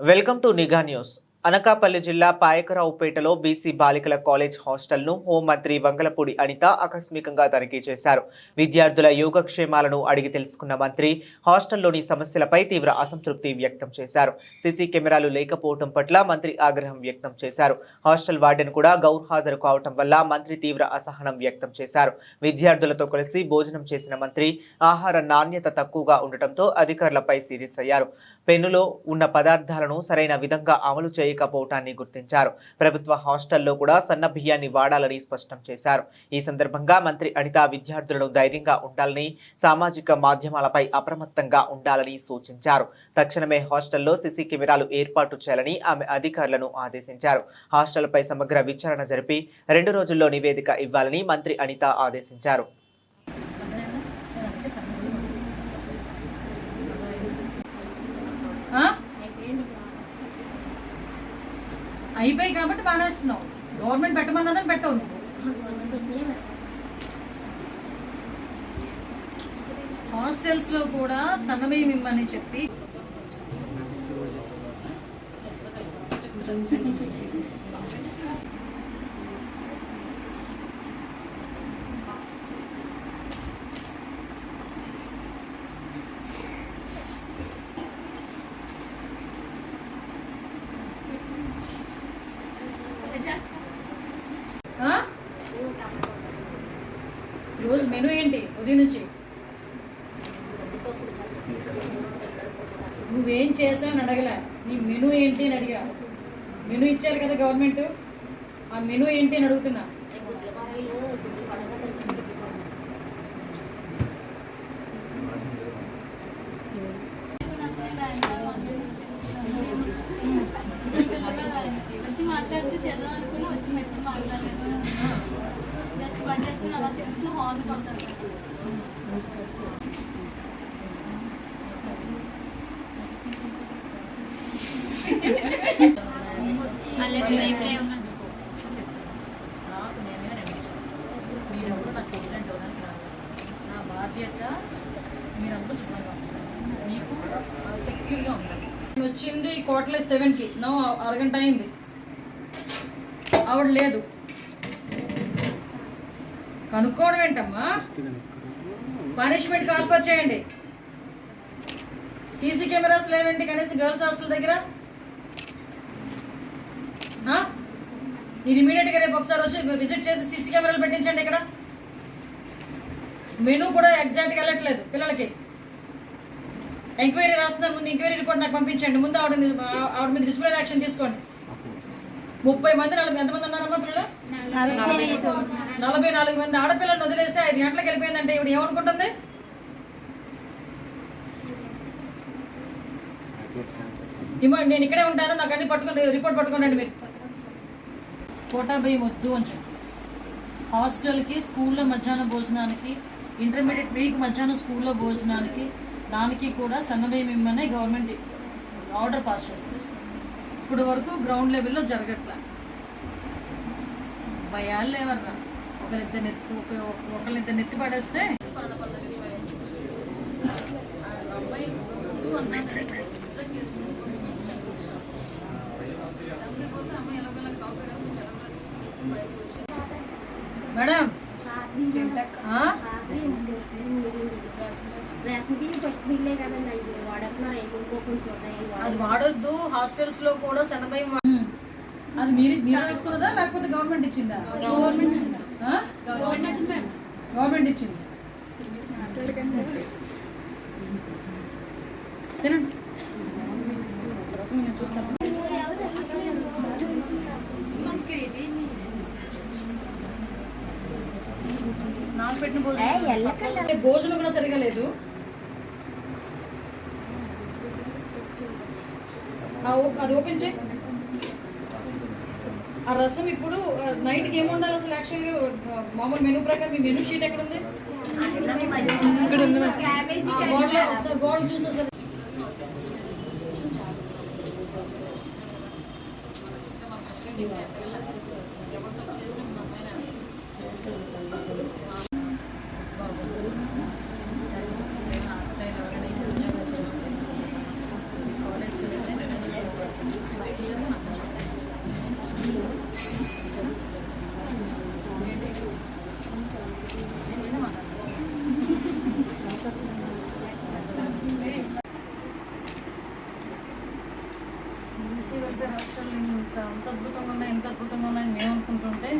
Welcome to నిఘా news Anakapalli జిల్లా పాయకరావుపేటలో BC బాలికల కాలేజ్ హాస్టల్ను హోంమంత్రి వంగలపూడి అనిత ఆకస్మికంగా తనిఖీ చేశారు. విద్యార్థుల యోగక్షేమాలను అడిగి తెలుసుకున్న మంత్రి హాస్టల్లోని సమస్యలపై తీవ్ర అసంతృప్తి వ్యక్తం చేశారు. సీసీ కెమెరాలు లేకపోవడం పట్ల మంత్రి ఆగ్రహం వ్యక్తం చేశారు. హాస్టల్ వార్డెన్ కూడా గౌర్ హాజరు కావటం వల్ల మంత్రి తీవ్ర అసహనం వ్యక్తం చేశారు. విద్యార్థులతో కలిసి భోజనం చేసిన మంత్రి ఆహార నాణ్యత తక్కువగా ఉండటంతో అధికారులపై సీరియస్ అయ్యారు. పెన్నులో ఉన్న పదార్థాలను సరైన విధంగా అమలు చేయ లేకపోవటాన్ని గుర్తించారు. ప్రభుత్వ హాస్టల్లో కూడా సన్న బియ్యాన్ని వాడాలని స్పష్టం చేశారు. ఈ సందర్భంగా మంత్రి అనిత విద్యార్థులను ధైర్యంగా ఉండాలని సామాజిక మాధ్యమాలపై అప్రమత్తంగా ఉండాలని సూచించారు. తక్షణమే హాస్టల్లో సీసీ కెమెరాలు ఏర్పాటు చేయాలని ఆమె అధికారులను ఆదేశించారు. హాస్టల్పై సమగ్ర విచారణ జరిపి రెండు రోజుల్లో నివేదిక ఇవ్వాలని మంత్రి అనిత ఆదేశించారు. Huh? అయిపోయి కాబట్టి మానేస్తున్నావు. గవర్నమెంట్ పెట్టమన్నదని పెట్టవు నువ్వు. హాస్టల్స్లో కూడా సన్నమే మిమ్మల్ని చెప్పి ఆ? రోజు మెనూ ఉదయం నుంచి. నువ్వేం చేసావు అని అడగలే. నీ మెనూ ఏంటి అని అడిగా. మెనూ ఇచ్చారు కదా గవర్నమెంట్. ఆ మెనూ ఏంటి అని అడుగుతున్నా. మాట్లాడితే అలా తిరుగుతూ హార్న్ కొడతారు నాకు నేనే రెండించాను మీరెవరు నాకు కంప్లైంట్ ఇవ్వడానికి రాదు నా బాధ్యత మీరందరూ శుభ్రంగా ఉంటారు మీకు సెక్యూర్గా ఉండాలి వచ్చింది కోట్లే సెవెన్కి నో అరగంట అయింది. ఆవిడ లేదు. కనుక్కోవడం ఏంటమ్మా పనిష్మెంట్ కాల్ఫర్ చేయండి. సీసీ కెమెరాస్ లేవండి కనీసం గర్ల్స్ హాస్టల్ దగ్గర? మీరు ఇమీడియట్గా రేపు ఒకసారి వచ్చి విజిట్ చేసి సీసీ కెమెరాలు పెట్టించండి ఇక్కడ. మెనూ కూడా ఎగ్జాక్ట్గా వెళ్ళట్లేదు పిల్లలకి. ఎంక్వైరీ రాస్తున్నారు ముందు ఎంక్వైరీ రిపోర్ట్ నాకు పంపించండి. ముందు ఆవిడ మీద- ఆవిడ మీద డిస్ప్లే యాక్షన్ తీసుకోండి. ముప్పై మంది నలభై ఎంతమంది ఉన్నారమ్మా పిల్లలు? నలభై నాలుగు మంది ఆడపిల్లలను వదిలేసి ఐదు గంటలకు వెళ్ళిపోయిందంటే ఇవిడ ఏమనుకుంటుంది? ఇవ్వండి నేను ఇక్కడే ఉంటాను నాకు అన్ని పట్టుకుని రిపోర్ట్ పట్టుకోండి మీరు. కోటా భయం వద్దు అని చెప్పి. హాస్టల్కి స్కూల్లో మధ్యాహ్న భోజనానికి ఇంటర్మీడియట్ వీక్ మధ్యాహ్నం స్కూల్లో భోజనానికి దానికి కూడా సన్నభయం ఇమ్మనే గవర్నమెంట్ ఆర్డర్ పాస్ చేసింది ఇప్పుడు వరకు గ్రౌండ్ లెవెల్లో జరగట్లే. భయాలు లేవర్రా ఒకరిద్దరు నెత్తి ఒక ఒకరిద్దరు నెత్తి పడేస్తే అబ్బాయి వద్దు అమ్మాయి ఎలాగోలా మేడం అది వాడొద్దు. హాస్టల్స్లో కూడా శనభయం వా- అది మీరు మీరు రాసుకున్నదా లేకపోతే గవర్నమెంట్ ఇచ్చిందా? గవర్నమెంట్ ఇచ్చింది. తినండి. చూస్తాను. నాకు పెట్టిన భోజనం భోజనం కూడా సరిగా లేదు. అది ఓపెన్ చేయి. ఆ రసం ఇప్పుడు నైట్కి ఏమి ఉండాలి అసలు యాక్చువల్గా మామూలు మెనూ ప్రకారం మీ మెనూ షీట్ ఎక్కడ ఉంది ఆ, గోడలో ఒకసారి గోడ చూసి అసలు కాలేజ్ బీసీ వెల్ఫేర్ హాస్టల్ ఇంత అంత అద్భుతంగా ఉన్నాయి ఎంత అద్భుతంగా ఉన్నాయని మేము అనుకుంటుంటే